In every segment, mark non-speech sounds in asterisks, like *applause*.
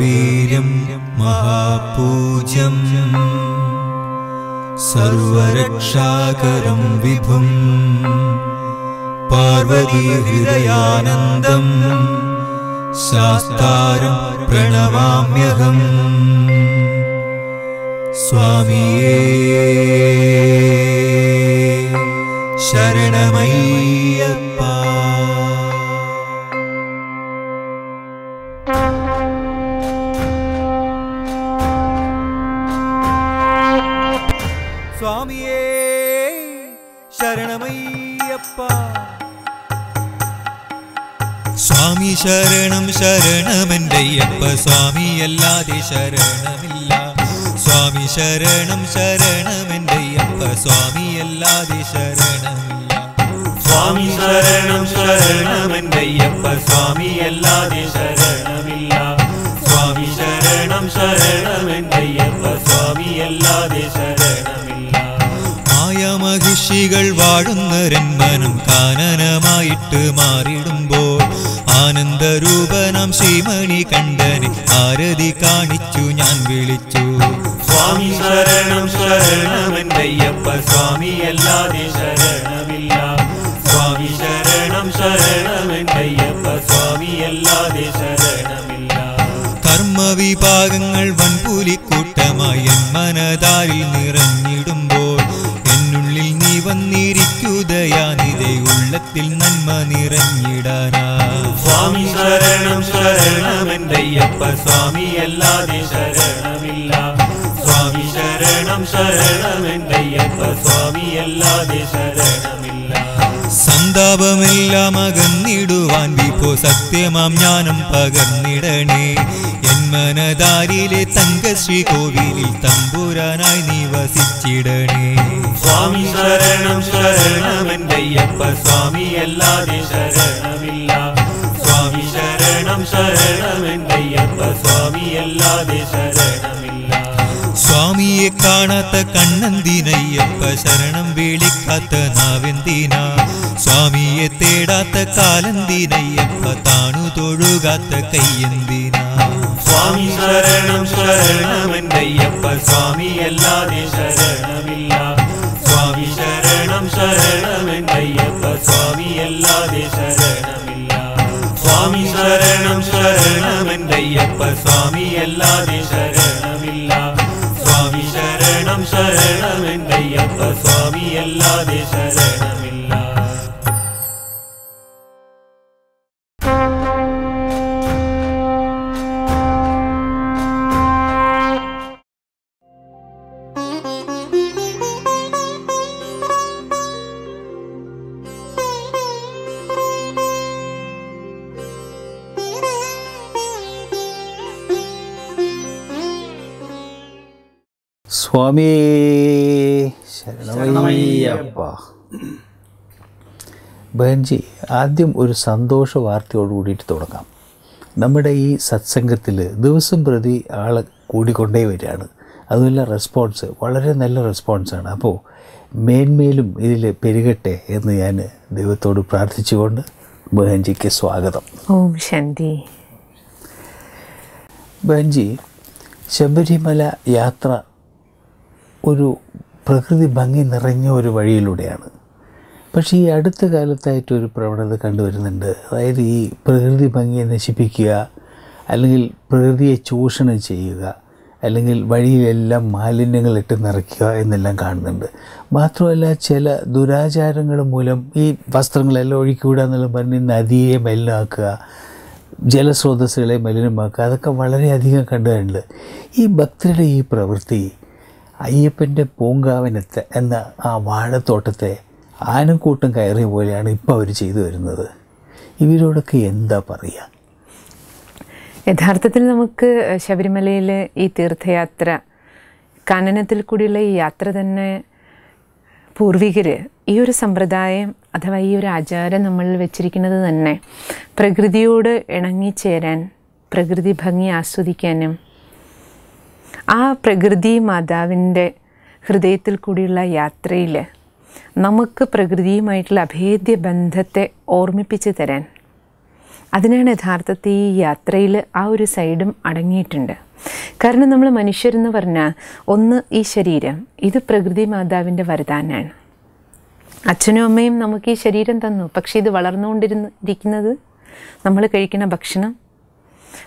महावीर्यं महापूज्यम् सर्वरक्षाकरं विभुम् पार्वतीहृदयानन्दम् शास्तारं प्रणमाम्यहम् स्वामी शरणमय ശരണമയ്യപ്പ. സ്വാമി ശരണം ശരണമെന്റെയ്യപ്പ സ്വാമി അല്ലാതെ ശരണമില്ല. സ്വാമി ശരണം ശരണമെന്റെയ്യപ്പ സ്വാമി അല്ലാതെ ശരണമില്ല. സ്വാമി ശരണം ശരണമെന്റെയ്യപ്പ സ്വാമി അല്ലാതെ ശരണമില്ല. സ്വാമി ശരണം ശരണമെന്റെയ്യപ്പ സ്വാമി അല്ലാതെ ശരണമില്ല. മായ വാഴുന്ന രന്മനം കാനനമായിട്ട് മാറിടുമ്പോൾ ആനന്ദരൂപനം ശ്രീമണി കണ്ടനെ ആരതി കാണിച്ചു ഞാൻ വിളിച്ചു. സ്വാമി ശരണം ശരണം അയ്യപ്പ സ്വാമി അല്ലാതെ ശരണമില്ല. സ്വാമി ശരണം ശരണം അയ്യപ്പ സ്വാമി അല്ലാതെ ശരണമില്ല. കർമ്മവിഭാഗങ്ങൾ വൻപുലിക്കൂട്ടമായി മനതാരിൽ നിറഞ്ഞിടുമ്പോൾ ഉള്ളത്തിൽ നന്മ നിറഞ്ഞിടാനാ. സ്വാമി ശരണം ശരണമെന്റെയ്യപ്പ സ്വാമി അല്ലാതെ ശരണമില്ല. സ്വാമി ശരണം ശരണമെന്റെയ്യപ്പ സ്വാമി അല്ലാതെ ശരണമില്ല. സന്താപമെല്ലാം അകന്നിടുവാൻ വിഭോ സത്യമാം ജ്ഞാനം പകർന്നിടണേ. എൻ മനതാരിലെ തങ്കശ്രീ കോവിലിൽ തമ്പുരാനായി നീ വസിച്ചിടണേ സ്വാമി ശരണം ശരണമെന്റെയ്യപ്പ സ്വാമി അല്ലാതെ ശരണമില്ല. സ്വാമി ശരണം ശരണമെന്റെയ്യപ്പ സ്വാമി അല്ലാതെ ശരണമില്ല. സ്വാമിയെ കാണാത്ത കണ്ണന്തിനയ്യപ്പ ശരണം വിളിക്കാത്ത നാവെന്തിനാ? സ്വാമിയെ തേടാത്ത കാലന്തിനയ്യപ്പ താണു തൊഴുകാത്ത കയ്യന്തിന. സ്വാമി ശരണം ശരണമെന്നയ്യപ്പ സ്വാമി അല്ലാതെ ശരണമില്ല. സ്വാമി ശരണം ശരണമെന്നയ്യപ്പ സ്വാമി അല്ലാതെ ശരണമില്ല. സ്വാമി ശരണം ശരണമെന്നയ്യപ്പ സ്വാമി അല്ലാതെ ശരണമില്ല. സ്വാമി ശരണം ശരണമെന്നയ്യപ്പ സ്വാമി അല്ലാതെ ശരണമില്ല. സ്വാമി. ശരണമയ്യപ്പ. ബഹൻജി ആദ്യം ഒരു സന്തോഷ വാർത്തയോട് കൂടിയിട്ട് തുടങ്ങാം. നമ്മുടെ ഈ സത്സംഗത്തിൽ ദിവസം പ്രതി ആൾ കൂടിക്കൊണ്ടേ വരികയാണ്. അതുമല്ല റെസ്പോൺസ് വളരെ നല്ല റെസ്പോൺസാണ്. അപ്പോൾ മേന്മേലും ഇതിൽ പെരുകട്ടെ എന്ന് ഞാൻ ദൈവത്തോട് പ്രാർത്ഥിച്ചുകൊണ്ട് ബഹൻജിക്ക് സ്വാഗതം. ഓം ശാന്തി. ബഹൻജി ശബരിമല യാത്ര ഒരു പ്രകൃതി ഭംഗി നിറഞ്ഞ ഒരു വഴിയിലൂടെയാണ്. പക്ഷേ ഈ അടുത്ത കാലത്തായിട്ട് ഒരു പ്രവണത കണ്ടുവരുന്നുണ്ട്. അതായത് ഈ പ്രകൃതി ഭംഗിയെ നശിപ്പിക്കുക അല്ലെങ്കിൽ പ്രകൃതിയെ ചൂഷണം ചെയ്യുക അല്ലെങ്കിൽ വഴിയിലെല്ലാം മാലിന്യങ്ങൾ ഇട്ട് നിറയ്ക്കുക എന്നെല്ലാം കാണുന്നുണ്ട്. മാത്രമല്ല ചില ദുരാചാരങ്ങൾ മൂലം ഈ വസ്ത്രങ്ങളെല്ലാം ഒഴുക്കിവിടുക എന്നുള്ള പറഞ്ഞ് നദിയെ മലിനമാക്കുക ജലസ്രോതസ്സുകളെ മലിനമാക്കുക അതൊക്കെ വളരെയധികം കണ്ടുവരുന്നുണ്ട്. ഈ ഭക്തരുടെ ഈ പ്രവൃത്തി അയ്യപ്പന്റെ പൂങ്കാവനത്തെ എന്ന ആ വാഴത്തോട്ടത്തെ ആനക്കൂട്ടം കയറിയ പോലെയാണ് ഇപ്പോൾ അവർ ചെയ്തു വരുന്നത്. ഇവരോടൊക്കെ എന്താ പറയുക? യഥാർത്ഥത്തിൽ നമുക്ക് ശബരിമലയിൽ ഈ തീർത്ഥയാത്ര കാനനത്തിൽ കൂടിയുള്ള ഈ യാത്ര തന്നെ പൂർവികർ ഈ ഒരു സമ്പ്രദായം അഥവാ ഈ ഒരു ആചാരം നമ്മൾ വെച്ചിരിക്കുന്നത് തന്നെ പ്രകൃതിയോട് ഇണങ്ങിച്ചേരാൻ പ്രകൃതി ഭംഗി ആസ്വദിക്കാനും ആ പ്രകൃതി മാതാവിന്റെ ഹൃദയത്തിൽ കൂടിയുള്ള യാത്രയിൽ നമുക്ക് പ്രകൃതിയുമായിട്ടുള്ള അഭേദ്യ ബന്ധത്തെ ഓർമ്മിപ്പിച്ച് തരാൻ. അതിനാണ് യഥാർത്ഥത്തിൽ ഈ യാത്രയിൽ ആ ഒരു സൈഡും അടങ്ങിയിട്ടുണ്ട്. കാരണം നമ്മൾ മനുഷ്യരെന്ന് പറഞ്ഞാൽ ഒന്ന് ഈ ശരീരം ഇത് പ്രകൃതി മാതാവിന്റെ വരദാനാണ്. അച്ഛനും അമ്മയും നമുക്ക് ഈ ശരീരം തന്നു പക്ഷേ ഇത് വളർന്നുകൊണ്ടിരുന്ന ഇരിക്കുന്നത് നമ്മൾ കഴിക്കുന്ന ഭക്ഷണം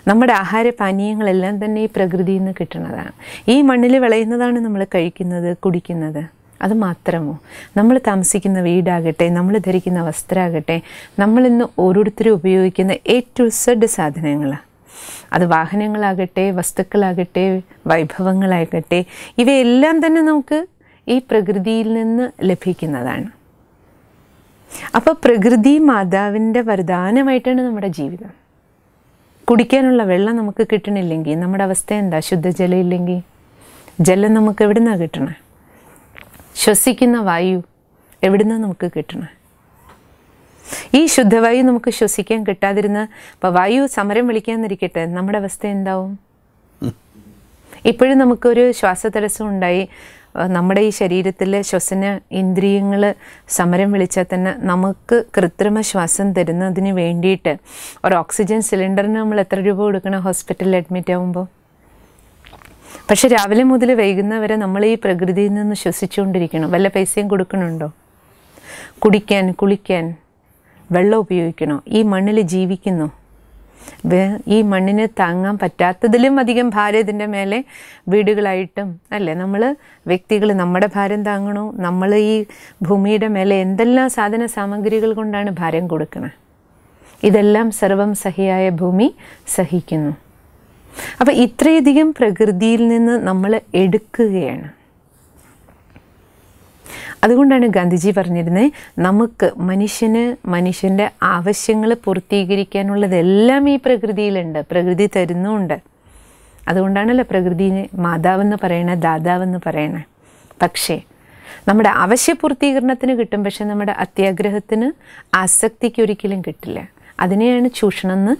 നമ്മുടെ ആഹാര പാനീയങ്ങളെല്ലാം തന്നെ ഈ പ്രകൃതിയിൽ നിന്ന് കിട്ടുന്നതാണ്. ഈ മണ്ണിൽ വിളയുന്നതാണ് നമ്മൾ കഴിക്കുന്നത് കുടിക്കുന്നത്. അത് മാത്രമോ? നമ്മൾ താമസിക്കുന്ന വീടാകട്ടെ നമ്മൾ ധരിക്കുന്ന വസ്ത്രമാകട്ടെ നമ്മളിന്ന് ഓരോരുത്തരും ഉപയോഗിക്കുന്ന എ ടു സെഡ് സാധനങ്ങൾ അത് വാഹനങ്ങളാകട്ടെ വസ്തുക്കളാകട്ടെ വൈഭവങ്ങളാകട്ടെ ഇവയെല്ലാം തന്നെ നമുക്ക് ഈ പ്രകൃതിയിൽ നിന്ന് ലഭിക്കുന്നതാണ്. അപ്പോൾ പ്രകൃതി മാതാവിന്റെ വരദാനമായിട്ടാണ് നമ്മുടെ ജീവിതം. കുടിക്കാനുള്ള വെള്ളം നമുക്ക് കിട്ടണില്ലെങ്കിൽ നമ്മുടെ അവസ്ഥ എന്താ? ശുദ്ധജലം ഇല്ലെങ്കിൽ ജലം നമുക്ക് എവിടെ നിന്നാണ് കിട്ടണേ? ശ്വസിക്കുന്ന വായു എവിടെ നിന്നാണ് നമുക്ക് കിട്ടണേ? ഈ ശുദ്ധവായു നമുക്ക് ശ്വസിക്കാൻ കിട്ടാതിരുന്ന ഇപ്പോൾ വായു സമരം വിളിക്കാന്നിരിക്കട്ടെ നമ്മുടെ അവസ്ഥ എന്താവും? ഇപ്പോഴും നമുക്കൊരു ശ്വാസതടസ്സം ഉണ്ടായി. നമ്മുടെ ഈ ശരീരത്തിലെ ശ്വസന ഇന്ദ്രിയങ്ങൾ സമരം വിളിച്ചാൽ തന്നെ നമുക്ക് കൃത്രിമ ശ്വാസം തരുന്നതിന് വേണ്ടിയിട്ട് ഒരു ഓക്സിജൻ സിലിണ്ടറിന് നമ്മൾ എത്ര രൂപ കൊടുക്കണം ഹോസ്പിറ്റലിൽ അഡ്മിറ്റ് ആകുമ്പോൾ പക്ഷെ രാവിലെ മുതൽ വൈകുന്നവരെ നമ്മൾ ഈ പ്രകൃതിയിൽ നിന്ന് ശ്വസിച്ചുകൊണ്ടിരിക്കണം. വല്ല പൈസയും കൊടുക്കണുണ്ടോ? കുടിക്കാൻ കുളിക്കാൻ വെള്ളം ഉപയോഗിക്കണോ? ഈ മണ്ണിൽ ജീവിക്കുന്നു. ഈ മണ്ണിന് താങ്ങാൻ പറ്റാത്തതിലും അധികം ഭാരം ഇതിന്റെ മേലെ വീടുകളായിട്ടും അല്ലേ? നമ്മൾ വ്യക്തികൾ നമ്മുടെ ഭാരം താങ്ങണോ? നമ്മൾ ഈ ഭൂമിയുടെ മേലെ എന്തെല്ലാം സാധന സാമഗ്രികൾ കൊണ്ടാണ് ഭാരം കൊടുക്കുന്നത് ഇതെല്ലാം സർവം സഹിയായ ഭൂമി സഹിക്കുന്നു. അപ്പം ഇത്രയധികം പ്രകൃതിയിൽ നിന്ന് നമ്മൾ എടുക്കുകയാണ്. അതുകൊണ്ടാണ് ഗാന്ധിജി പറഞ്ഞിരുന്നത് നമുക്ക് മനുഷ്യന് മനുഷ്യന്റെ ആവശ്യങ്ങൾ പൂർത്തീകരിക്കാനുള്ളതെല്ലാം ഈ പ്രകൃതിയിലുണ്ട് പ്രകൃതി തരുന്നുമുണ്ട്. അതുകൊണ്ടാണല്ലോ പ്രകൃതിനെ മാതാവെന്ന് പറയണേ ദാതാവെന്ന് പറയണേ. പക്ഷേ നമ്മുടെ ആവശ്യപൂർത്തീകരണത്തിന് കിട്ടും പക്ഷെ നമ്മുടെ അത്യാഗ്രഹത്തിന് ആസക്തിക്ക് ഒരിക്കലും കിട്ടില്ല. അതിനെയാണ് ചൂഷണം എന്ന്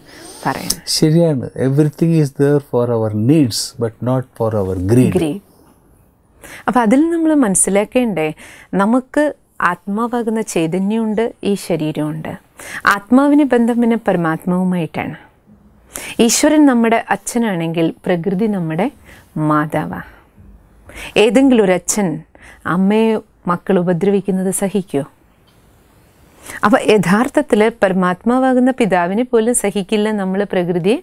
പറയുന്നത്. ശരിയാണ്. Everything is there for our needs but not for our greed great അപ്പം അതിൽ നമ്മൾ മനസ്സിലാക്കേണ്ടേ നമുക്ക് ആത്മാവാകുന്ന ചൈതന്യമുണ്ട് ഈ ശരീരമുണ്ട്. ആത്മാവിന് ബന്ധം പിന്നെ പരമാത്മാവുമായിട്ടാണ്. ഈശ്വരൻ നമ്മുടെ അച്ഛനാണെങ്കിൽ പ്രകൃതി നമ്മുടെ മാതാവാണ് ഏതെങ്കിലും ഒരു അച്ഛൻ അമ്മയെ മക്കൾ ഉപദ്രവിക്കുന്നത് സഹിക്കുമോ അപ്പോൾ യഥാർത്ഥത്തിൽ പരമാത്മാവാകുന്ന പിതാവിനെ പോലും സഹിക്കില്ല നമ്മൾ പ്രകൃതിയെ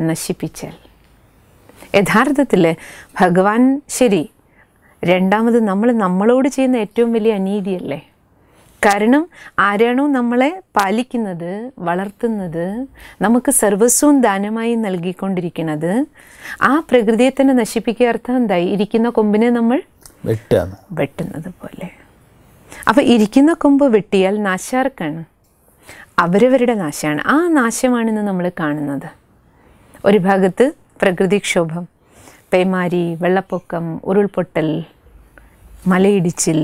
നശിപ്പിച്ചാൽ. യഥാർത്ഥത്തിൽ ഭഗവാൻ ശരി രണ്ടാമത് നമ്മൾ നമ്മളോട് ചെയ്യുന്ന ഏറ്റവും വലിയ അനീതിയല്ലേ? കാരണം ആരാണോ നമ്മളെ പാലിക്കുന്നത് വളർത്തുന്നത് നമുക്ക് സർവസ്വവും ദാനമായി നൽകിക്കൊണ്ടിരിക്കുന്നത് ആ പ്രകൃതിയെ തന്നെ നശിപ്പിക്കുക അർത്ഥം എന്തായി ഇരിക്കുന്ന കൊമ്പിനെ നമ്മൾ വെട്ടുന്നത് പോലെ. അപ്പോൾ ഇരിക്കുന്ന കൊമ്പ് വെട്ടിയാൽ നാശാർക്കാണ്. അവരവരുടെ നാശമാണ്. ആ നാശമാണിന്ന് നമ്മൾ കാണുന്നത്. ഒരു ഭാഗത്ത് പ്രകൃതിക്ഷോഭം പേമാരി വെള്ളപ്പൊക്കം ഉരുൾപൊട്ടൽ മലയിടിച്ചിൽ.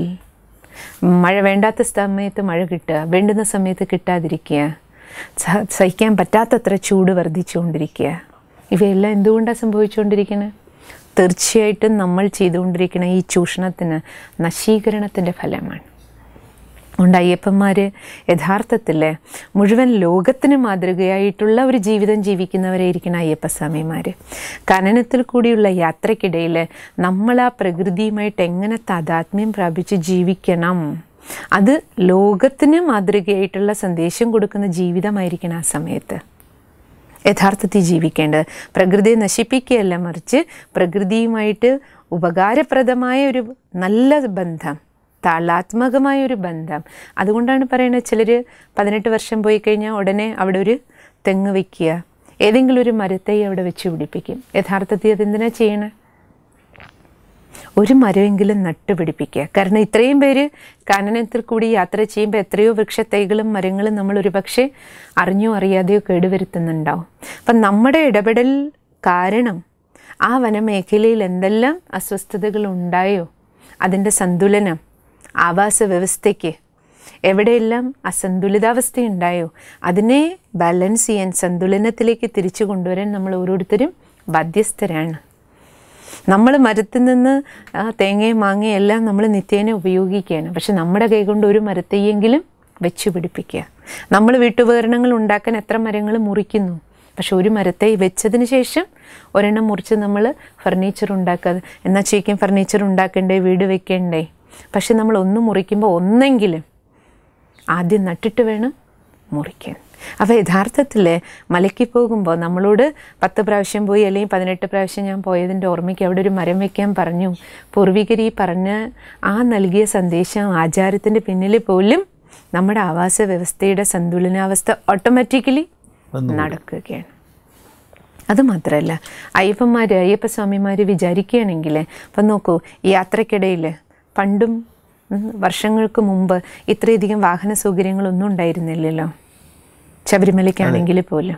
മഴ വേണ്ടാത്ത സമയത്ത് മഴ കിട്ടുക വേണ്ടുന്ന സമയത്ത് കിട്ടാതിരിക്കുക സഹിക്കാൻ പറ്റാത്തത്ര ചൂട് വർദ്ധിച്ചുകൊണ്ടിരിക്കുക. ഇവയെല്ലാം എന്തുകൊണ്ടാണ് സംഭവിച്ചുകൊണ്ടിരിക്കുന്നത് തീർച്ചയായിട്ടും നമ്മൾ ചെയ്തുകൊണ്ടിരിക്കുന്ന ഈ ചൂഷണത്തിന് നശീകരണത്തിന്റെ ഫലമാണ്. അതുകൊണ്ട് അയ്യപ്പന്മാർ യഥാർത്ഥത്തിൽ മുഴുവൻ ലോകത്തിന് മാതൃകയായിട്ടുള്ള ഒരു ജീവിതം ജീവിക്കുന്നവരായിരിക്കണം അയ്യപ്പസ്വാമിമാർ കനനത്തിൽ കൂടിയുള്ള യാത്രക്കിടയിൽ നമ്മൾ ആ പ്രകൃതിയുമായിട്ട് എങ്ങനെ താതാത്മ്യം പ്രാപിച്ച് ജീവിക്കണം? അത് ലോകത്തിന് മാതൃകയായിട്ടുള്ള സന്ദേശം കൊടുക്കുന്ന ജീവിതമായിരിക്കണം ആ സമയത്ത്. യഥാർത്ഥത്തിൽ ജീവിക്കേണ്ടത് പ്രകൃതിയെ നശിപ്പിക്കുകയല്ല മറിച്ച് പ്രകൃതിയുമായിട്ട് ഉപകാരപ്രദമായ ഒരു നല്ല ബന്ധം. താളാത്മകമായ ഒരു ബന്ധം. അതുകൊണ്ടാണ് പറയുന്നത് ചിലർ പതിനെട്ട് വർഷം പോയി കഴിഞ്ഞാൽ ഉടനെ അവിടെ ഒരു തെങ്ങ് വയ്ക്കുക ഏതെങ്കിലും ഒരു മരത്തെ അവിടെ വെച്ച് പിടിപ്പിക്കും. യഥാർത്ഥത്തിൽ അതെന്തിനാ ചെയ്യണേ? ഒരു മരമെങ്കിലും നട്ടുപിടിപ്പിക്കുക കാരണം ഇത്രയും പേര് കാനനത്തിൽ കൂടി യാത്ര ചെയ്യുമ്പോൾ എത്രയോ വൃക്ഷത്തൈകളും മരങ്ങളും നമ്മൾ ഒരുപക്ഷെ അറിഞ്ഞോ അറിയാതെയോ കേടുവരുത്തുന്നുണ്ടാവും. അപ്പം നമ്മുടെ ഇടപെടൽ കാരണം ആ വനമേഖലയിൽ എന്തെല്ലാം അസ്വസ്ഥതകൾ ഉണ്ടായോ? അതിന്റെ സന്തുലനം ആവാസ വ്യവസ്ഥയ്ക്ക്. എവിടെയെല്ലാം അസന്തുലിതാവസ്ഥയുണ്ടായോ അതിനെ ബാലൻസ് ചെയ്യാൻ സന്തുലനത്തിലേക്ക് തിരിച്ചു കൊണ്ടുവരാൻ നമ്മൾ ഓരോരുത്തരും ബാധ്യസ്ഥരാണ്. നമ്മൾ മരത്തിൽ നിന്ന് തേങ്ങയും മാങ്ങയും എല്ലാം നമ്മൾ നിത്യേന ഉപയോഗിക്കുകയാണ്. പക്ഷെ നമ്മുടെ കൈകൊണ്ട് ഒരു മരത്തെയെങ്കിലും വെച്ച് പിടിപ്പിക്കുക. നമ്മൾ വീട്ടുപകരണങ്ങൾ ഉണ്ടാക്കാൻ എത്ര മരങ്ങൾ മുറിക്കുന്നു. പക്ഷെ ഒരു മരത്തെ വെച്ചതിന് ശേഷം ഒരെണ്ണം മുറിച്ച് നമ്മൾ ഫർണിച്ചർ ഉണ്ടാക്കാതെ എന്നാൽ ചേക്കും ഫർണിച്ചർ ഉണ്ടാക്കണ്ടേ വീട് വെക്കണ്ടേ? പക്ഷെ നമ്മൾ ഒന്ന് മുറിക്കുമ്പോൾ ഒന്നെങ്കിലും ആദ്യം നട്ടിട്ട് വേണം മുറിക്കാൻ. അപ്പോൾ യഥാർത്ഥത്തിൽ മലയ്ക്ക് പോകുമ്പോൾ നമ്മളോട് പത്ത് പ്രാവശ്യം പോയി അല്ലെങ്കിൽ പതിനെട്ട് പ്രാവശ്യം ഞാൻ പോയതിന്റെ ഓർമ്മയ്ക്ക് അവിടെ ഒരു മരം വയ്ക്കാൻ പറഞ്ഞു. പൂർവികരി ഈ പറഞ്ഞ ആ നൽകിയ സന്ദേശം ആചാരത്തിന്റെ പിന്നിൽ പോലും നമ്മുടെ ആവാസ വ്യവസ്ഥയുടെ സന്തുലനാവസ്ഥ ഓട്ടോമാറ്റിക്കലി നടക്കുകയാണ്. അത് മാത്രമല്ല അയ്യപ്പന്മാർ അയ്യപ്പസ്വാമിമാർ വിചാരിക്കുകയാണെങ്കിൽ അപ്പം നോക്കൂ യാത്രക്കിടയിൽ പണ്ടും വർഷങ്ങൾക്ക് മുമ്പ് ഇത്രയധികം വാഹന സൗകര്യങ്ങളൊന്നും ഉണ്ടായിരുന്നില്ലല്ലോ. ശബരിമലയ്ക്കാണെങ്കിൽ പോലും.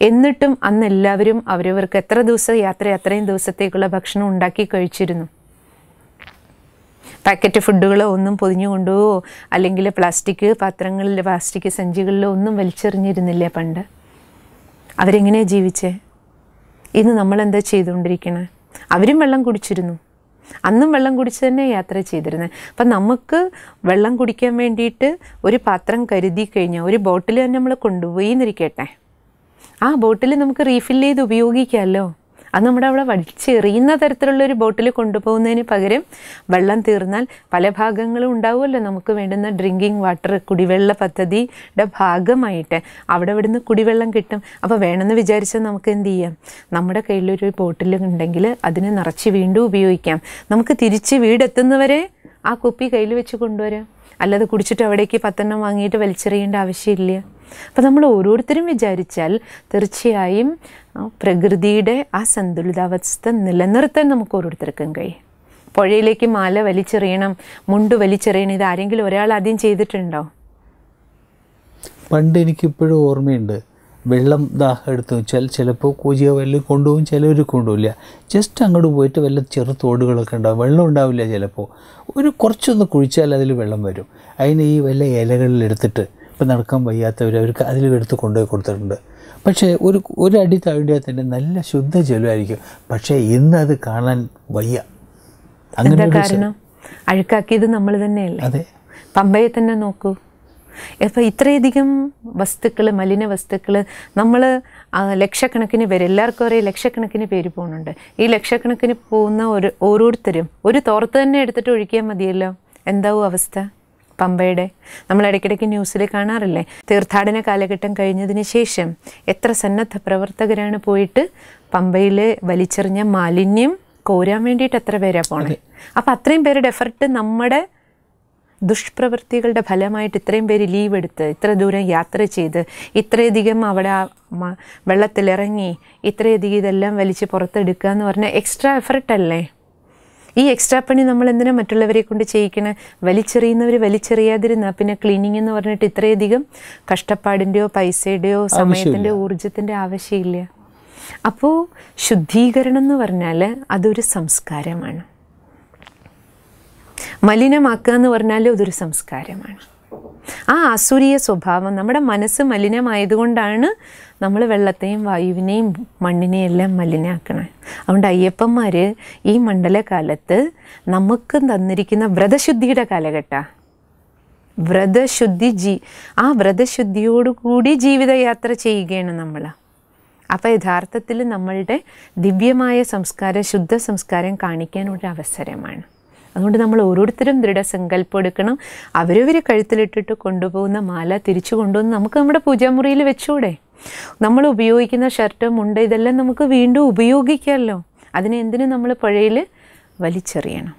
എന്നിട്ടും അന്ന് എല്ലാവരും അവരവർക്ക് എത്ര ദിവസം യാത്ര അത്രയും ദിവസത്തേക്കുള്ള ഭക്ഷണം ഉണ്ടാക്കി കഴിച്ചിരുന്നു. പാക്കറ്റ് ഫുഡുകളോ ഒന്നും പൊതിഞ്ഞു കൊണ്ടുപോവോ അല്ലെങ്കിൽ പ്ലാസ്റ്റിക് പാത്രങ്ങളിൽ പ്ലാസ്റ്റിക് സഞ്ചികളിലോ ഒന്നും വലിച്ചെറിഞ്ഞിരുന്നില്ല പണ്ട്? അവരെങ്ങനെയാണ് ജീവിച്ചേ? ഇന്ന് നമ്മളെന്താ ചെയ്തുകൊണ്ടിരിക്കണേ? അവരും വെള്ളം കുടിച്ചിരുന്നു. അന്നും വെള്ളം കുടിച്ച് തന്നെ യാത്ര ചെയ്തിരുന്നത് അപ്പം നമുക്ക് വെള്ളം കുടിക്കാൻ വേണ്ടിയിട്ട് ഒരു പാത്രം കരുതി കഴിഞ്ഞാൽ ഒരു ബോട്ടിൽ തന്നെ നമ്മൾ കൊണ്ടുപോയി എന്നിരിക്കട്ടെ ആ ബോട്ടിൽ നമുക്ക് റീഫിൽ ചെയ്ത് ഉപയോഗിക്കാമല്ലോ അത് നമ്മുടെ അവിടെ വലിച്ചെറിയുന്ന തരത്തിലുള്ള ഒരു ബോട്ടിൽ കൊണ്ടുപോകുന്നതിന് പകരം വെള്ളം തീർന്നാൽ പല ഭാഗങ്ങളും ഉണ്ടാവുമല്ലോ. നമുക്ക് വേണ്ടുന്ന ഡ്രിങ്കിങ് വാട്ടർ കുടിവെള്ള പദ്ധതിയുടെ ഭാഗമായിട്ട് അവിടെ ഇവിടുന്ന് കുടിവെള്ളം കിട്ടും. അപ്പോൾ വേണമെന്ന് വിചാരിച്ചാൽ നമുക്ക് എന്ത് ചെയ്യാം? നമ്മുടെ കയ്യിലൊരു ബോട്ടിൽ ഉണ്ടെങ്കിൽ അതിനെ നിറച്ച് വീണ്ടും ഉപയോഗിക്കാം. നമുക്ക് തിരിച്ച് വീടെത്തുന്നവരെ ആ കുപ്പി കയ്യിൽ വെച്ച് കൊണ്ടുവരാം. അല്ലാതെ കുടിച്ചിട്ട് അവിടേക്ക് പത്തെണ്ണം വാങ്ങിയിട്ട് വലിച്ചെറിയേണ്ട ആവശ്യമില്ല. അപ്പോൾ നമ്മൾ ഓരോരുത്തരും വിചാരിച്ചാൽ തീർച്ചയായും പ്രകൃതിയുടെ ആ സന്തുലിതാവസ്ഥ നിലനിർത്താൻ നമുക്ക് ഓരോരുത്തർക്കും കഴിയും. പുഴയിലേക്ക് മാല വലിച്ചെറിയണം മുണ്ട് വലിച്ചെറിയണം ഇത് ആരെങ്കിലും ഒരാൾ ആദ്യം ചെയ്തിട്ടുണ്ടോ? പണ്ട് എനിക്കിപ്പോഴും ഓർമ്മയുണ്ട്. വെള്ളം ദാഹം എടുത്ത് വെച്ചാൽ ചിലപ്പോൾ കൂജിയ വല്ലതും കൊണ്ടുപോകും ചിലവർ കൊണ്ടുപോകില്ല. ജസ്റ്റ് അങ്ങോട്ട് പോയിട്ട് വല്ല ചെറു തോടുകളൊക്കെ ഉണ്ടാവും. വെള്ളം ഉണ്ടാവില്ല ചിലപ്പോൾ ഒരു കുറച്ചൊന്ന് കുഴിച്ചാൽ അതിൽ വെള്ളം വരും. അതിന് ഈ വല്ല ഇലകളിൽ എടുത്തിട്ട് ഇപ്പം നടക്കാൻ വയ്യാത്തവർ അവർക്ക് അതിൽ എടുത്ത് കൊണ്ടുപോയി കൊടുത്തിട്ടുണ്ട്. പക്ഷേ ഒരു ഒരടി താഴെയാൽ തന്നെ നല്ല ശുദ്ധജലമായിരിക്കും പക്ഷേ ഇന്ന് അത് കാണാൻ വയ്യ. അങ്ങനെ കാരണം? അഴുക്കാക്കിയത് നമ്മൾ തന്നെയല്ലേ? അതെ. പമ്പയെ തന്നെ നോക്കൂ. ഇപ്പം ഇത്രയധികം വസ്തുക്കൾ മലിന വസ്തുക്കൾ നമ്മൾ ലക്ഷക്കണക്കിന് പേര് എല്ലാവർക്കും ഒരേ ലക്ഷക്കണക്കിന് പേര് പോകുന്നുണ്ട്. ഈ ലക്ഷക്കണക്കിന് പോകുന്ന ഒരു ഓരോരുത്തരും ഒരു തോർത്ത് തന്നെ എടുത്തിട്ട് ഒഴിക്കാൻ മതിയല്ലോ? എന്താവും അവസ്ഥ? പമ്പയുടെ. നമ്മൾ ഇടയ്ക്കിടയ്ക്ക് ന്യൂസിൽ കാണാറില്ലേ? തീർത്ഥാടന കാലഘട്ടം കഴിഞ്ഞതിന് ശേഷം എത്ര സന്നദ്ധ പ്രവർത്തകരാണ് പോയിട്ട് പമ്പയിൽ വലിച്ചെറിഞ്ഞ മാലിന്യം കോരാൻ വേണ്ടിയിട്ട് എത്ര പേരാ പോണേ? അപ്പം അത്രയും പേരുടെ എഫർട്ട് നമ്മുടെ ദുഷ്പ്രവൃത്തികളുടെ ഫലമായിട്ട് ഇത്രയും പേര് ലീവ് എടുത്ത് ഇത്ര ദൂരം യാത്ര ചെയ്ത് ഇത്രയധികം അവിടെ വെള്ളത്തിലിറങ്ങി ഇത്രയധികം ഇതെല്ലാം വലിച്ച് പുറത്തെടുക്കുക എന്ന് പറഞ്ഞാൽ എക്സ്ട്രാ എഫർട്ട് അല്ലേ? ഈ എക്സ്ട്രാ പണി നമ്മൾ എന്തിനാ മറ്റുള്ളവരെ കൊണ്ട് ചെയ്യിക്കണേ? വലിച്ചെറിയുന്നവർ വലിച്ചെറിയാതിരുന്ന പിന്നെ ക്ലീനിങ് എന്ന് പറഞ്ഞിട്ട് ഇത്രയധികം കഷ്ടപ്പാടിന്റെയോ പൈസയുടെയോ സമയത്തിന്റെയോ ഊർജത്തിന്റെ ആവശ്യമില്ല. അപ്പോൾ ശുദ്ധീകരണം എന്ന് പറഞ്ഞാൽ അതൊരു സംസ്കാരമാണ്. മലിനമാക്കുക എന്ന് പറഞ്ഞാൽ അതൊരു സംസ്കാരമാണ്. ആ അസുരീയ സ്വഭാവം നമ്മുടെ മനസ്സ് മലിനമായതുകൊണ്ടാണ് നമ്മൾ വെള്ളത്തെയും വായുവിനെയും മണ്ണിനെയും എല്ലാം മലിനാക്കണത് അതുകൊണ്ട് അയ്യപ്പന്മാർ ഈ മണ്ഡലകാലത്ത് നമുക്ക് തന്നിരിക്കുന്ന വ്രതശുദ്ധിയുടെ കാലഘട്ട. വ്രതശുദ്ധി ജീ ആ വ്രതശുദ്ധിയോടുകൂടി ജീവിതയാത്ര ചെയ്യുകയാണ് നമ്മൾ അപ്പോൾ യഥാർത്ഥത്തിൽ നമ്മളുടെ ദിവ്യമായ സംസ്കാരം ശുദ്ധ സംസ്കാരം കാണിക്കാനുള്ള അവസരമാണ്. അതുകൊണ്ട് നമ്മൾ ഓരോരുത്തരും ദൃഢസങ്കല്പം എടുക്കണം. അവരവർ കഴുത്തിലിട്ടിട്ട് കൊണ്ടുപോകുന്ന മാല തിരിച്ചു കൊണ്ടുവന്ന് നമുക്ക് നമ്മുടെ പൂജാമുറിയിൽ വെച്ചൂടെ? നമ്മൾ ഉപയോഗിക്കുന്ന ഷർട്ട് മുണ്ട് ഇതെല്ലാം നമുക്ക് വീണ്ടും ഉപയോഗിക്കാമല്ലോ. അതിനെ എന്തിനു നമ്മൾ പുഴയിൽ വലിച്ചെറിയണം?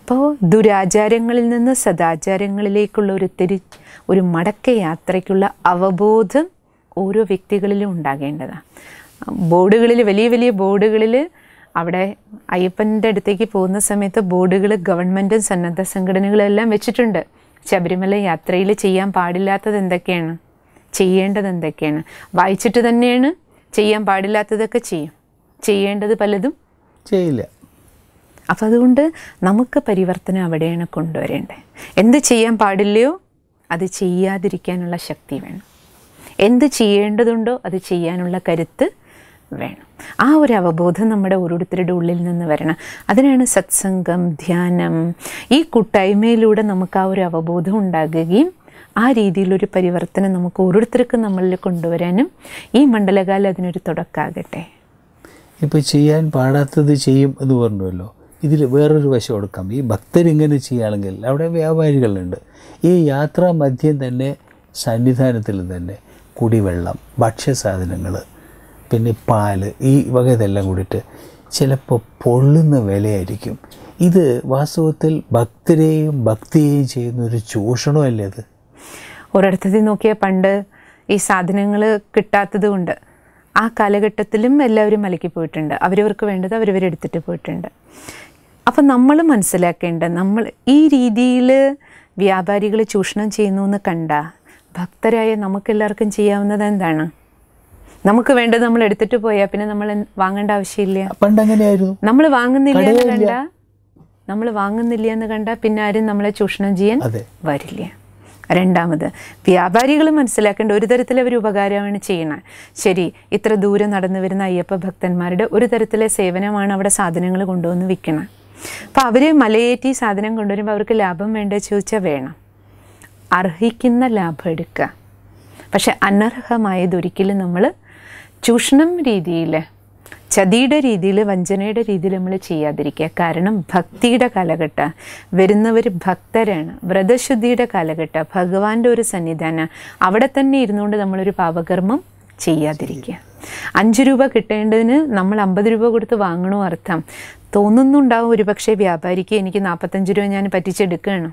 അപ്പോൾ ദുരാചാരങ്ങളിൽ നിന്ന് സദാചാരങ്ങളിലേക്കുള്ള ഒരു തിരി ഒരു മടക്ക യാത്രയ്ക്കുള്ള അവബോധം ഓരോ വ്യക്തികളിലും ഉണ്ടാകേണ്ടതാണ്. ബോർഡുകളിൽ വലിയ വലിയ ബോർഡുകളിൽ അവിടെ അയ്യപ്പന്റെ അടുത്തേക്ക് പോകുന്ന സമയത്ത് ബോർഡുകൾ ഗവൺമെന്റും സന്നദ്ധ സംഘടനകളെല്ലാം വെച്ചിട്ടുണ്ട്. ശബരിമല യാത്രയിൽ ചെയ്യാൻ പാടില്ലാത്തത് എന്തൊക്കെയാണ്? ചെയ്യേണ്ടത് എന്തൊക്കെയാണ്? വായിച്ചിട്ട് തന്നെയാണ്? ചെയ്യാൻ പാടില്ലാത്തതൊക്കെ ചെയ്യും. ചെയ്യേണ്ടത് പലതും? ചെയ്യില്ല. അപ്പോൾ അതുകൊണ്ട് നമുക്ക് പരിവർത്തനം അവിടെയാണ് കൊണ്ടുവരേണ്ടത്. എന്ത് ചെയ്യാൻ പാടില്ലയോ? അത് ചെയ്യാതിരിക്കാനുള്ള ശക്തി വേണം. എന്ത് ചെയ്യേണ്ടതുണ്ടോ അത് ചെയ്യാനുള്ള കരുത്ത് വേണം. ആ ഒരു അവബോധം നമ്മുടെ ഓരോരുത്തരുടെ ഉള്ളിൽ നിന്ന് വരണം. അതിനാണ് സത്സംഗം ധ്യാനം. ഈ കൂട്ടായ്മയിലൂടെ നമുക്ക് ആ ഒരു അവബോധം ഉണ്ടാകുകയും ആ രീതിയിലൊരു പരിവർത്തനം നമുക്ക് ഓരോരുത്തർക്കും നമ്മളിൽ കൊണ്ടുവരാനും ഈ മണ്ഡലകാലം അതിനൊരു തുടക്കമാകട്ടെ ഇപ്പോൾ ചെയ്യാൻ പാടാത്തത് ചെയ്യും എന്ന് പറഞ്ഞുവല്ലോ. ഇതിൽ വേറൊരു വശം കൊടുക്കാം. ഈ ഭക്തരിങ്ങനെ ചെയ്യുകയാണെങ്കിൽ അവിടെ വ്യാപാരികളുണ്ട്. ഈ യാത്രാ മധ്യം തന്നെ സന്നിധാനത്തിൽ തന്നെ കുടിവെള്ളം ഭക്ഷ്യസാധനങ്ങൾ പിന്നെ പാൽ ഈ വക ഇതെല്ലാം കൂടിയിട്ട് ചിലപ്പോൾ പൊള്ളുന്ന വിലയായിരിക്കും. ഇത് വാസ്തവത്തിൽ ഭക്തരെയും ഭക്തിയെയും ചെയ്യുന്ന ഒരു ചൂഷണമല്ലേ അത്? ഒരിടത്തത്തിൽ നോക്കിയാൽ പണ്ട് ഈ സാധനങ്ങൾ കിട്ടാത്തത് കൊണ്ട്. ആ കാലഘട്ടത്തിലും എല്ലാവരും മലക്കി പോയിട്ടുണ്ട്. അവരവർക്ക് വേണ്ടത് അവരവരെടുത്തിട്ട് പോയിട്ടുണ്ട്. അപ്പം നമ്മൾ മനസ്സിലാക്കേണ്ട നമ്മൾ ഈ രീതിയിൽ വ്യാപാരികൾ ചൂഷണം ചെയ്യുന്നു എന്ന് കണ്ട ഭക്തരായ നമുക്കെല്ലാവർക്കും ചെയ്യാവുന്നത് എന്താണ്? നമുക്ക് വേണ്ടത് നമ്മൾ എടുത്തിട്ട് പോയാൽ പിന്നെ നമ്മൾ വാങ്ങേണ്ട ആവശ്യമില്ല. പണ്ട് അങ്ങനെയായിരുന്നു. നമ്മൾ വാങ്ങുന്നില്ല എന്ന്. കണ്ട? നമ്മൾ വാങ്ങുന്നില്ല എന്ന് കണ്ട പിന്നെ ആരും നമ്മളെ ചൂഷണം ചെയ്യാൻ വരില്ല. രണ്ടാമത് വ്യാപാരികൾ മനസ്സിലാക്കേണ്ട ഒരു തരത്തിൽ അവർ ഉപകാരമാണ് ചെയ്യണം ശരി ഇത്ര ദൂരം നടന്നു വരുന്ന അയ്യപ്പ ഭക്തന്മാരുടെ ഒരു തരത്തിലെ സേവനമാണ് അവിടെ സാധനങ്ങൾ കൊണ്ടുവന്ന് വിൽക്കണം അപ്പോൾ അവർ മലയേറ്റി സാധനം കൊണ്ടുവരുമ്പോൾ അവർക്ക് ലാഭം വേണ്ടേ ചോദിച്ചാൽ വേണം. അർഹിക്കുന്ന ലാഭം എടുക്കുക. പക്ഷെ അനർഹമായതൊരിക്കലും നമ്മൾ ചൂഷണം രീതിയിൽ ചതിയുടെ രീതിയിൽ വഞ്ചനയുടെ രീതിയിൽ നമ്മൾ ചെയ്യാതിരിക്കുക. കാരണം ഭക്തിയുടെ കാലഘട്ടം വരുന്നവർ ഭക്തരാണ്. വ്രതശുദ്ധിയുടെ കാലഘട്ടം ഭഗവാന്റെ ഒരു സന്നിധാനം അവിടെ തന്നെ ഇരുന്നുകൊണ്ട് നമ്മളൊരു പാപകർമ്മം ചെയ്യാതിരിക്കുക. അഞ്ച് രൂപ കിട്ടേണ്ടതിന് നമ്മൾ അമ്പത് രൂപ കൊടുത്ത് വാങ്ങണോ അർത്ഥം? തോന്നുന്നുണ്ടാവും ഒരു പക്ഷേ വ്യാപാരിക്ക് എനിക്ക് നാൽപ്പത്തഞ്ച് രൂപ ഞാൻ പറ്റിച്ചെടുക്കുകയാണ്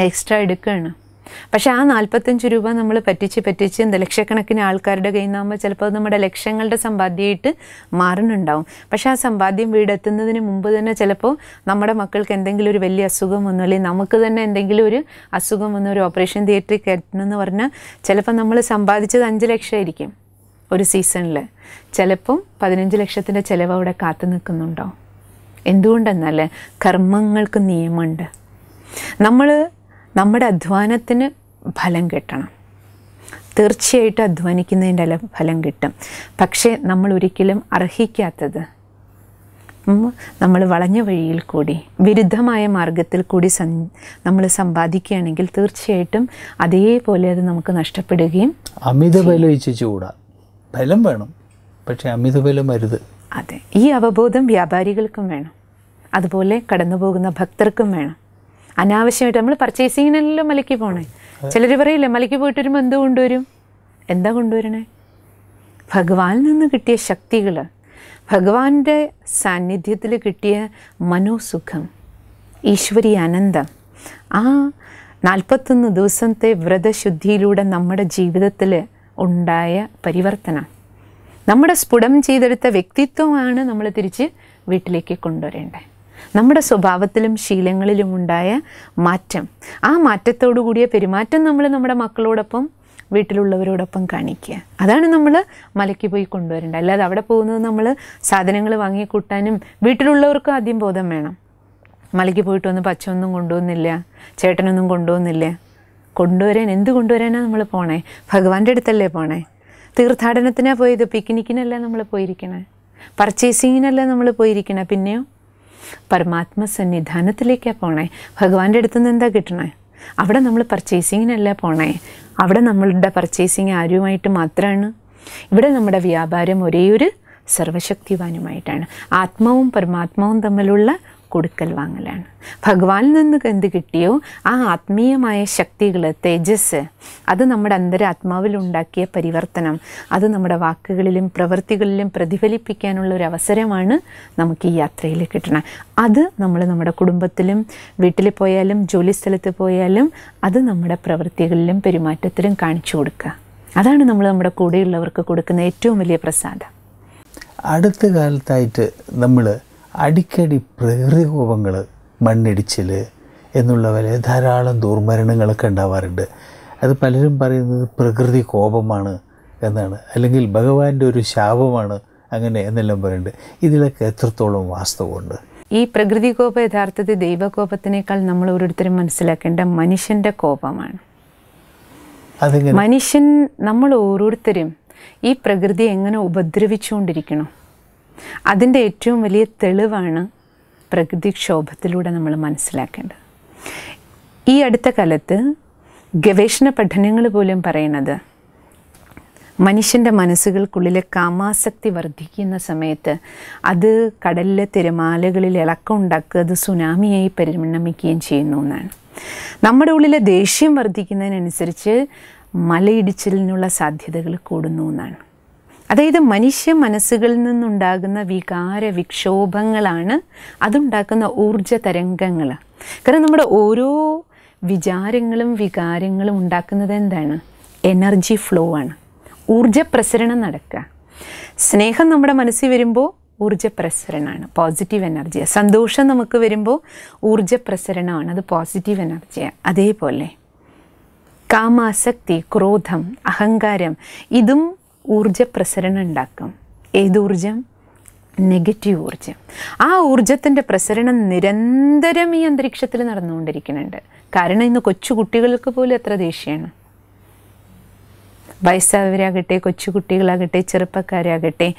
എക്സ്ട്രാ എടുക്കുകയാണ് പക്ഷേ ആ നാൽപ്പത്തഞ്ച് രൂപ നമ്മൾ പറ്റിച്ച് പറ്റിച്ച് എന്താ ലക്ഷക്കണക്കിന് ആൾക്കാരുടെ കയ്യിൽ നിന്നാകുമ്പോൾ ചിലപ്പോൾ നമ്മുടെ ലക്ഷങ്ങളുടെ സമ്പാദ്യമായിട്ട് മാറുന്നുണ്ടാവും. പക്ഷേ ആ സമ്പാദ്യം വീടെത്തുന്നതിന് മുമ്പ് തന്നെ ചിലപ്പോൾ നമ്മുടെ മക്കൾക്ക് എന്തെങ്കിലും ഒരു വലിയ അസുഖം വന്നു അല്ലെങ്കിൽ നമുക്ക് തന്നെ എന്തെങ്കിലും ഒരു അസുഖം വന്നു ഒരു ഓപ്പറേഷൻ തിയേറ്ററിൽ കയറ്റണമെന്ന് പറഞ്ഞാൽ ചിലപ്പോൾ നമ്മൾ സമ്പാദിച്ചത് അഞ്ച് ലക്ഷമായിരിക്കും ഒരു സീസണിൽ ചിലപ്പം പതിനഞ്ച് ലക്ഷത്തിന്റെ ചിലവ് അവിടെ കാത്തു നിൽക്കുന്നുണ്ടോ എന്തുകൊണ്ടെന്നാൽ കർമ്മങ്ങൾക്ക് നിയമമുണ്ട്. നമ്മൾ നമ്മുടെ അധ്വാനത്തിന് ഫലം കിട്ടണം. തീർച്ചയായിട്ടും അധ്വാനിക്കുന്നതിന്റെ ഫലം കിട്ടും. പക്ഷേ നമ്മൾ ഒരിക്കലും അർഹിക്കാത്തത് നമ്മൾ വളഞ്ഞ വഴിയിൽ കൂടി വിരുദ്ധമായ മാർഗത്തിൽ കൂടി സൻ നമ്മൾ സമ്പാദിക്കുകയാണെങ്കിൽ തീർച്ചയായിട്ടും അതേപോലെ അത് നമുക്ക് നഷ്ടപ്പെടുകയും അമിത ബലം ഇച്ഛിച്ചുകൂടാ ബലം വേണം. പക്ഷേ അമിത ബലം അരുത്. അതെ. ഈ അവബോധം വ്യാപാരികൾക്കും വേണം. അതുപോലെ കടന്നു പോകുന്ന ഭക്തർക്കും വേണം. അനാവശ്യമായിട്ട് നമ്മൾ പർച്ചേസിങ്ങിനല്ലോ മലയ്ക്ക് പോണേ. ചിലർ പറയില്ലേ മലയ്ക്ക് പോയിട്ട് വരുമ്പോൾ എന്ത് കൊണ്ടുവരും? എന്താ കൊണ്ടുവരണേ? ഭഗവാനിൽ നിന്ന് കിട്ടിയ ശക്തികൾ ഭഗവാന്റെ സാന്നിധ്യത്തിൽ കിട്ടിയ മനോസുഖം ഈശ്വരി ആനന്ദം ആ നാൽപ്പത്തൊന്ന് ദിവസത്തെ വ്രതശുദ്ധിയിലൂടെ നമ്മുടെ ജീവിതത്തിൽ ഉണ്ടായ പരിവർത്തനം. നമ്മുടെ സ്ഫുടം ചെയ്തെടുത്ത വ്യക്തിത്വമാണ് നമ്മൾ തിരിച്ച് വീട്ടിലേക്ക് കൊണ്ടുവരേണ്ടത്. നമ്മുടെ സ്വഭാവത്തിലും ശീലങ്ങളിലും ഉണ്ടായ മാറ്റം. ആ മാറ്റത്തോടു കൂടിയ പെരുമാറ്റം നമ്മൾ നമ്മുടെ മക്കളോടൊപ്പം വീട്ടിലുള്ളവരോടൊപ്പം കാണിക്കുക. അതാണ് നമ്മൾ മലയ്ക്ക് പോയി കൊണ്ടുവരേണ്ടത്. അല്ലാതെ അവിടെ പോകുന്നത് നമ്മൾ സാധനങ്ങൾ വാങ്ങിക്കൂട്ടാനും വീട്ടിലുള്ളവർക്കും ആദ്യം ബോധം വേണം. മലയ്ക്ക് പോയിട്ട് വന്ന് പച്ചയൊന്നും കൊണ്ടുവന്നില്ല ചേട്ടനൊന്നും കൊണ്ടുവന്നില്ല. കൊണ്ടുവരാൻ എന്ത് കൊണ്ടുവരാനാണ് നമ്മൾ പോണേ? ഭഗവാന്റെ അടുത്തല്ലേ പോണേ? തീർത്ഥാടനത്തിനാണ് പോയത് പിക്നിക്കിനല്ല നമ്മൾ പോയിരിക്കണേ? പർച്ചേസിങ്ങിനല്ല നമ്മൾ പോയിരിക്കണേ? പിന്നെയോ? പരമാത്മ സന്നിധാനത്തിലേക്കാണ് പോണേ. ഭഗവാന്റെ അടുത്ത് നിന്ന് എന്താ കിട്ടണേ? അവിടെ നമ്മൾ പർച്ചേസിങ്ങിനല്ല പോണേ. അവിടെ നമ്മളുടെ പർച്ചേസിങ് ആരുമായിട്ട് മാത്രമാണ് ഇവിടെ നമ്മുടെ വ്യാപാരം ഒരേയൊരു സർവശക്തിവാനുമായിട്ടാണ് ആത്മാവും പരമാത്മാവും തമ്മിലുള്ള കൊടുക്കൽ വാങ്ങലാണ്. ഭഗവാനിൽ നിന്ന് എന്ത് കിട്ടിയോ ആ ആത്മീയമായ ശക്തികൾ തേജസ് അത് നമ്മുടെ അന്തരാത്മാവിൽ ഉണ്ടാക്കിയ പരിവർത്തനം അത് നമ്മുടെ വാക്കുകളിലും പ്രവൃത്തികളിലും പ്രതിഫലിപ്പിക്കാനുള്ള ഒരു അവസരമാണ് നമുക്ക് ഈ യാത്രയിൽ കിട്ടണം. അത് നമ്മൾ നമ്മുടെ കുടുംബത്തിലും വീട്ടിൽ പോയാലും ജോലി സ്ഥലത്ത് പോയാലും അത് നമ്മുടെ പ്രവൃത്തികളിലും പെരുമാറ്റത്തിലും കാണിച്ചു കൊടുക്കുക. അതാണ് നമ്മൾ നമ്മുടെ കൂടെയുള്ളവർക്ക് കൊടുക്കുന്ന ഏറ്റവും വലിയ പ്രസാദം. അടുത്ത കാലത്തായിട്ട് നമ്മൾ അടിക്കടി പ്രകൃതികോപങ്ങൾ മണ്ണിടിച്ചിൽ എന്നുള്ള പോലെ ധാരാളം ദുർമരണങ്ങളൊക്കെ ഉണ്ടാവാറുണ്ട്. അത് പലരും പറയുന്നത് പ്രകൃതി കോപമാണ് എന്നാണ്. അല്ലെങ്കിൽ ഭഗവാന്റെ ഒരു ശാപമാണ് അങ്ങനെ എന്നെല്ലാം പറയുന്നുണ്ട്. ഇതിലൊക്കെ എത്രത്തോളം വാസ്തവമുണ്ട്? ഈ പ്രകൃതി കോപം യഥാർത്ഥത്തിൽ ദൈവകോപത്തിനേക്കാൾ നമ്മൾ ഓരോരുത്തരും മനസ്സിലാക്കേണ്ട മനുഷ്യന്റെ കോപമാണ്. മനുഷ്യൻ നമ്മൾ ഓരോരുത്തരും ഈ പ്രകൃതി എങ്ങനെ ഉപദ്രവിച്ചുകൊണ്ടിരിക്കണം? അതിന്റെ ഏറ്റവും വലിയ തെളിവാണ് പ്രകൃതിക്ഷോഭത്തിലൂടെ നമ്മൾ മനസ്സിലാക്കേണ്ടത്. ഈ അടുത്ത കാലത്ത് ഗവേഷണ പഠനങ്ങൾ പോലും പറയുന്നത് മനുഷ്യന്റെ മനസ്സുകൾക്കുള്ളിലെ കാമാസക്തി വർദ്ധിക്കുന്ന സമയത്ത് അത് കടലിലെ തിരമാലകളിൽ ഇളക്കം ഉണ്ടാക്കുക അത് സുനാമിയായി പരിണമിക്കുകയും ചെയ്യുന്നു എന്നാണ്. നമ്മുടെ ഉള്ളിലെ ദേഷ്യം വർദ്ധിക്കുന്നതിനനുസരിച്ച് മലയിടിച്ചിലിനുള്ള സാധ്യതകൾ കൂടുന്നു എന്നാണ്. അതായത് മനുഷ്യ മനസ്സുകളിൽ നിന്നുണ്ടാകുന്ന വികാര വിക്ഷോഭങ്ങളാണ് അതുണ്ടാക്കുന്ന ഊർജ തരംഗങ്ങൾ. കാരണം നമ്മുടെ ഓരോ വിചാരങ്ങളും വികാരങ്ങളും ഉണ്ടാക്കുന്നത് എന്താണ്? എനർജി ഫ്ലോ ആണ്. ഊർജ പ്രസരണം നടക്കുക. സ്നേഹം നമ്മുടെ മനസ്സിൽ വരുമ്പോൾ ഊർജ പ്രസരണമാണ്. പോസിറ്റീവ് എനർജി സന്തോഷം നമുക്ക് വരുമ്പോൾ ഊർജ പ്രസരണമാണ്. അത് പോസിറ്റീവ് എനർജിയാണ് അതേപോലെ കാമാസക്തി ക്രോധം അഹങ്കാരം ഇതും ഊർജ പ്രസരണം ഉണ്ടാക്കും ഏതൂർജം നെഗറ്റീവ് ഊർജം. ആ ഊർജത്തിന്റെ പ്രസരണം നിരന്തരം ഈ അന്തരീക്ഷത്തിൽ നടന്നുകൊണ്ടിരിക്കുന്നുണ്ട്. കാരണം ഇന്ന് കൊച്ചുകുട്ടികൾക്ക് പോലും എത്ര ദേഷ്യമാണ് വയസ്സായവരാകട്ടെ കൊച്ചുകുട്ടികളാകട്ടെ ചെറുപ്പക്കാരാകട്ടെ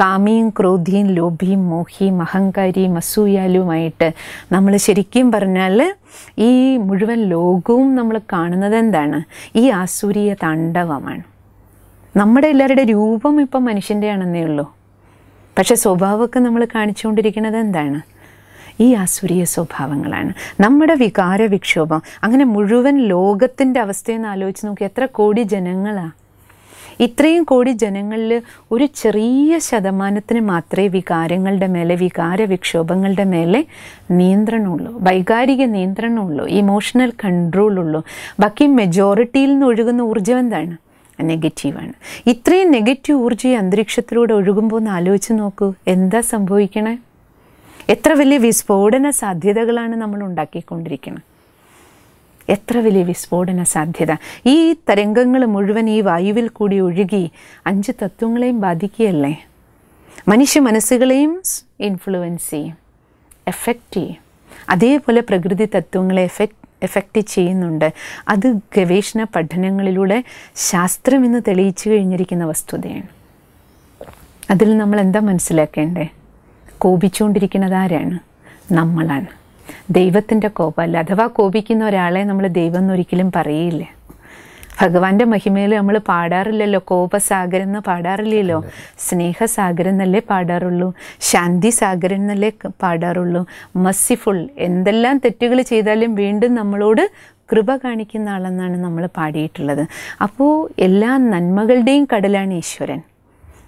കാമിയും ക്രോധിയും ലോഭിയും മോഹിയും അഹങ്കാരിയും അസൂയാലുമായിട്ട് നമ്മൾ ശരിക്കും പറഞ്ഞാൽ ഈ മുഴുവൻ ലോകവും നമ്മൾ കാണുന്നത് എന്താണ്? ഈ ആസൂരിയ താണ്ഡവമാണ്. നമ്മുടെ എല്ലാവരുടെ രൂപം ഇപ്പം മനുഷ്യന്റെ ആണെന്നേ ഉള്ളൂ. പക്ഷെ സ്വഭാവമൊക്കെ നമ്മൾ കാണിച്ചുകൊണ്ടിരിക്കുന്നത് എന്താണ്? ഈ ആസുരീയ സ്വഭാവങ്ങളാണ്. നമ്മുടെ വികാര വിക്ഷോഭം അങ്ങനെ മുഴുവൻ ലോകത്തിന്റെ അവസ്ഥയെന്ന് ആലോചിച്ച് നോക്കി എത്ര കോടി ജനങ്ങളാണ് ഇത്രയും കോടി ജനങ്ങളിൽ ഒരു ചെറിയ ശതമാനത്തിന് മാത്രമേ വികാരങ്ങളുടെ മേലെ വികാര വിക്ഷോഭങ്ങളുടെ മേലെ നിയന്ത്രണമുള്ളൂ. വൈകാരിക നിയന്ത്രണമുള്ളൂ. ഇമോഷണൽ കൺട്രോളുള്ളൂ. ബാക്കി മെജോറിറ്റിയിൽ നിന്ന് ഒഴുകുന്ന ഊർജം എന്താണ്? നെഗറ്റീവാണ്. ഇത്രയും നെഗറ്റീവ് ഊർജം അന്തരീക്ഷത്തിലൂടെ ഒഴുകുമ്പോൾ ഒന്ന് ആലോചിച്ച് നോക്കൂ. എന്താ സംഭവിക്കണേ? എത്ര വലിയ വിസ്ഫോടന സാധ്യതകളാണ് നമ്മൾ ഉണ്ടാക്കിക്കൊണ്ടിരിക്കുന്നത്? എത്ര വലിയ വിസ്ഫോടന സാധ്യത? ഈ തരംഗങ്ങൾ മുഴുവൻ ഈ വായുവിൽ കൂടി ഒഴുകി അഞ്ച് തത്വങ്ങളെയും ബാധിക്കുകയല്ലേ? മനുഷ്യ മനസ്സുകളെയും ഇൻഫ്ലുവൻസ് ചെയ്യും എഫക്റ്റ് ചെയ്യും. അതേപോലെ പ്രകൃതി തത്വങ്ങളെ എഫക്റ്റ് എഫക്റ്റ് ചെയ്യുന്നുണ്ട്. അത് ഗവേഷണ പഠനങ്ങളിലൂടെ ശാസ്ത്രം ഇന്ന് തെളിയിച്ചു കഴിഞ്ഞിരിക്കുന്ന വസ്തുതയാണ്. അതിൽ നമ്മൾ എന്താ മനസ്സിലാക്കേണ്ടേ? കോപിച്ചുകൊണ്ടിരിക്കുന്നത് ആരാണ്? നമ്മളാണ്. ദൈവത്തിന്റെ കോപമല്ല. അഥവാ കോപിക്കുന്ന ഒരാളെ നമ്മൾ ദൈവം എന്നൊരിക്കലും പറയില്ല. ഭഗവാന്റെ മഹിമയിൽ നമ്മൾ പാടാറില്ലല്ലോ കോപസാഗരം എന്ന് പാടാറില്ലല്ലോ. സ്നേഹസാഗരം എന്നല്ലേ പാടാറുള്ളൂ ശാന്തി സാഗരം എന്നല്ലേ പാടാറുള്ളൂ. മസ്സിഫുൾ എന്തെല്ലാം തെറ്റുകൾ ചെയ്താലും വീണ്ടും നമ്മളോട് കൃപ കാണിക്കുന്ന ആളെന്നാണ് നമ്മൾ പാടിയിട്ടുള്ളത്. അപ്പോൾ എല്ലാ നന്മകളുടെയും കടലാണ് ഈശ്വരൻ.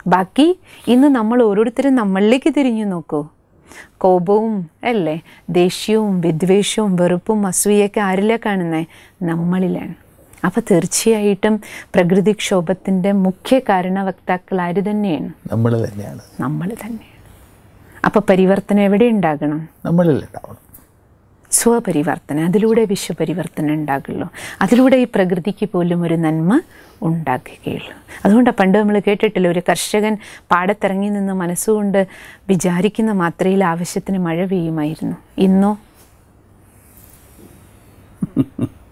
ബാക്കി ഇന്ന് നമ്മൾ ഓരോരുത്തരും നമ്മളിലേക്ക് തിരിഞ്ഞു നോക്കൂ. കോപവും അല്ലേ ദേഷ്യവും വിദ്വേഷവും വെറുപ്പും അസൂയൊക്കെ ആരിലാണ് കാണുന്നത് നമ്മളിലാണ്. അപ്പോൾ തീർച്ചയായിട്ടും പ്രകൃതിക്ഷോഭത്തിന്റെ മുഖ്യ കാരണവക്താക്കൾ ആര് തന്നെയാണ്. നമ്മൾ തന്നെയാണ്. നമ്മൾ തന്നെയാണ്. അപ്പോൾ പരിവർത്തനം എവിടെ ഉണ്ടാകണം? നമ്മളിൽ ഉണ്ടാവണം. സ്വപരിവർത്തനം അതിലൂടെ വിശ്വപരിവർത്തനം ഉണ്ടാകുള്ളൂ. അതിലൂടെ ഈ പ്രകൃതിക്ക് പോലും ഒരു നന്മ ഉണ്ടാക്കുകയുള്ളൂ അതുകൊണ്ടാണ് പണ്ട് നമ്മൾ കേട്ടിട്ടില്ല ഒരു കർഷകൻ പാടത്തിറങ്ങി നിന്ന് മനസ്സുകൊണ്ട് വിചാരിക്കുന്ന മാത്രയിൽ ആവശ്യത്തിന് മഴ പെയ്യുമായിരുന്നു. ഇന്നോ? *laughs*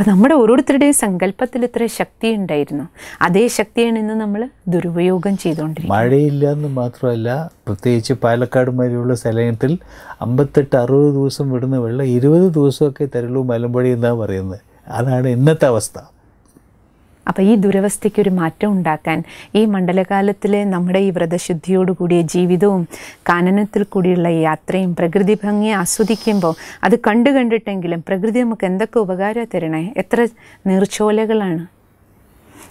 അപ്പം നമ്മുടെ ഓരോരുത്തരുടെയും സങ്കല്പത്തിൽ ഇത്ര ശക്തി ഉണ്ടായിരുന്നു. അതേ ശക്തിയാണ് ഇന്ന് നമ്മൾ ദുരുപയോഗം ചെയ്തുകൊണ്ടിരിക്കുന്നത്. മഴയില്ല എന്ന് മാത്രമല്ല പ്രത്യേകിച്ച് പാലക്കാട് മാതിരിയുള്ള സ്ഥലത്തിൽ അമ്പത്തെട്ട് അറുപത് ദിവസം വിടുന്ന വെള്ളം ഇരുപത് ദിവസമൊക്കെ തരുള്ളൂ മലമ്പുഴ എന്നാണ് പറയുന്നത്. അതാണ് ഇന്നത്തെ അവസ്ഥ. അപ്പോൾ ഈ ദുരവസ്ഥയ്ക്കൊരു മാറ്റം ഉണ്ടാക്കാൻ ഈ മണ്ഡലകാലത്തിലെ നമ്മുടെ ഈ വ്രതശുദ്ധിയോടുകൂടിയ ജീവിതവും കാനനത്തിൽ കൂടിയുള്ള യാത്രയും പ്രകൃതി ഭംഗി ആസ്വദിക്കുമ്പോൾ അത് കണ്ടു കണ്ടിട്ടെങ്കിലും പ്രകൃതി നമുക്ക് എന്തൊക്കെ ഉപകാരം തരണേ? എത്ര നീർച്ചോലകളാണ്?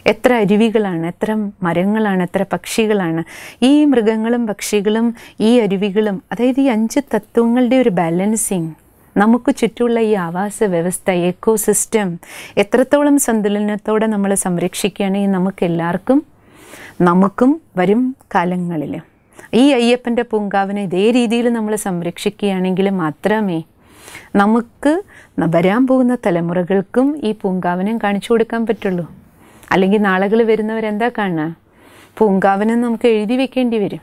എത്ര അരുവികളാണ്? എത്ര മരങ്ങളാണ്? എത്ര പക്ഷികളാണ്? ഈ മൃഗങ്ങളും പക്ഷികളും ഈ അരുവികളും അതായത് ഈ അഞ്ച് തത്വങ്ങളുടെ ഒരു ബാലൻസിങ് നമുക്ക് ചുറ്റുമുള്ള ഈ ആവാസ വ്യവസ്ഥ എക്കോ സിസ്റ്റം എത്രത്തോളം സന്തുലനത്തോടെ നമ്മൾ സംരക്ഷിക്കുകയാണെങ്കിൽ നമുക്ക് എല്ലാവർക്കും നമുക്കും വരും കാലങ്ങളിൽ. ഈ അയ്യപ്പന്റെ പൂങ്കാവിനെ ഇതേ രീതിയിൽ നമ്മൾ സംരക്ഷിക്കുകയാണെങ്കിൽ മാത്രമേ നമുക്ക് വരാൻ പോകുന്ന തലമുറകൾക്കും ഈ പൂങ്കാവനം കാണിച്ചു കൊടുക്കാൻ പറ്റുള്ളൂ. അല്ലെങ്കിൽ നാളുകൾ വരുന്നവരെന്താ കാണുക? പൂങ്കാവനം നമുക്ക് എഴുതി വെക്കേണ്ടി വരും.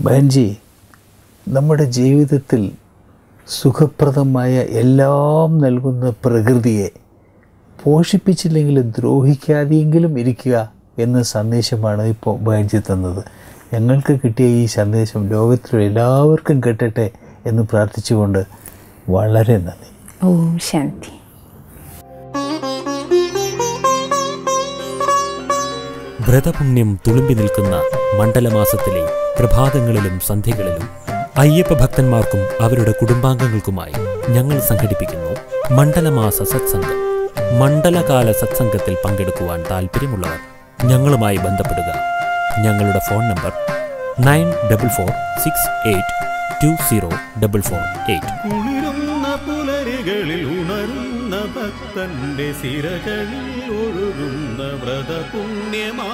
ബഹൻജി നമ്മുടെ ജീവിതത്തിൽ സുഖപ്രദമായ എല്ലാം നൽകുന്ന പ്രകൃതിയെ പോഷിപ്പിച്ചില്ലെങ്കിലും ദ്രോഹിക്കാതെയെങ്കിലും ഇരിക്കുക എന്ന സന്ദേശമാണ് ഇപ്പോൾ ബാൻജി തന്നത്. ഞങ്ങൾക്ക് കിട്ടിയ ഈ സന്ദേശം ലോകത്തിലുള്ള എല്ലാവർക്കും കിട്ടട്ടെ എന്ന് പ്രാർത്ഥിച്ചുകൊണ്ട് വളരെ നന്ദി. ഓം ശാന്തി. വ്രതപുണ്യം തുളുമ്പി നിൽക്കുന്ന മണ്ഡലമാസത്തിലെ പ്രഭാതങ്ങളിലും സന്ധ്യകളിലും അയ്യപ്പ ഭക്തന്മാർക്കും അവരുടെ കുടുംബാംഗങ്ങൾക്കുമായി ഞങ്ങൾ സംഘടിപ്പിക്കുന്നു മണ്ഡലമാസ സത്സംഗം. മണ്ഡലകാല സത്സംഗത്തിൽ പങ്കെടുക്കുവാൻ താൽപ്പര്യമുള്ളവർ ഞങ്ങളുമായി ബന്ധപ്പെടുക. ഞങ്ങളുടെ phone number nine double four six eight two zero double four eight. പുലരികളിൽ ഉണരുന്ന ഭക്തന്റെ സിരകളിൽ ഒഴുകുന്ന വ്രതപുണ്യമാ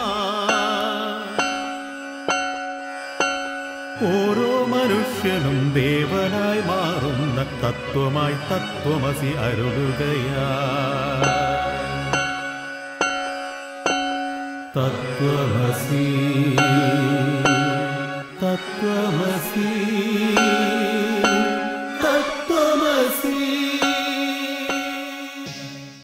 ഓരോ മനുഷ്യനും ദേവനായി മാറുന്ന തത്വമായി തത്വമസി അരുളുകയാ തത്വമസി തത്വമസി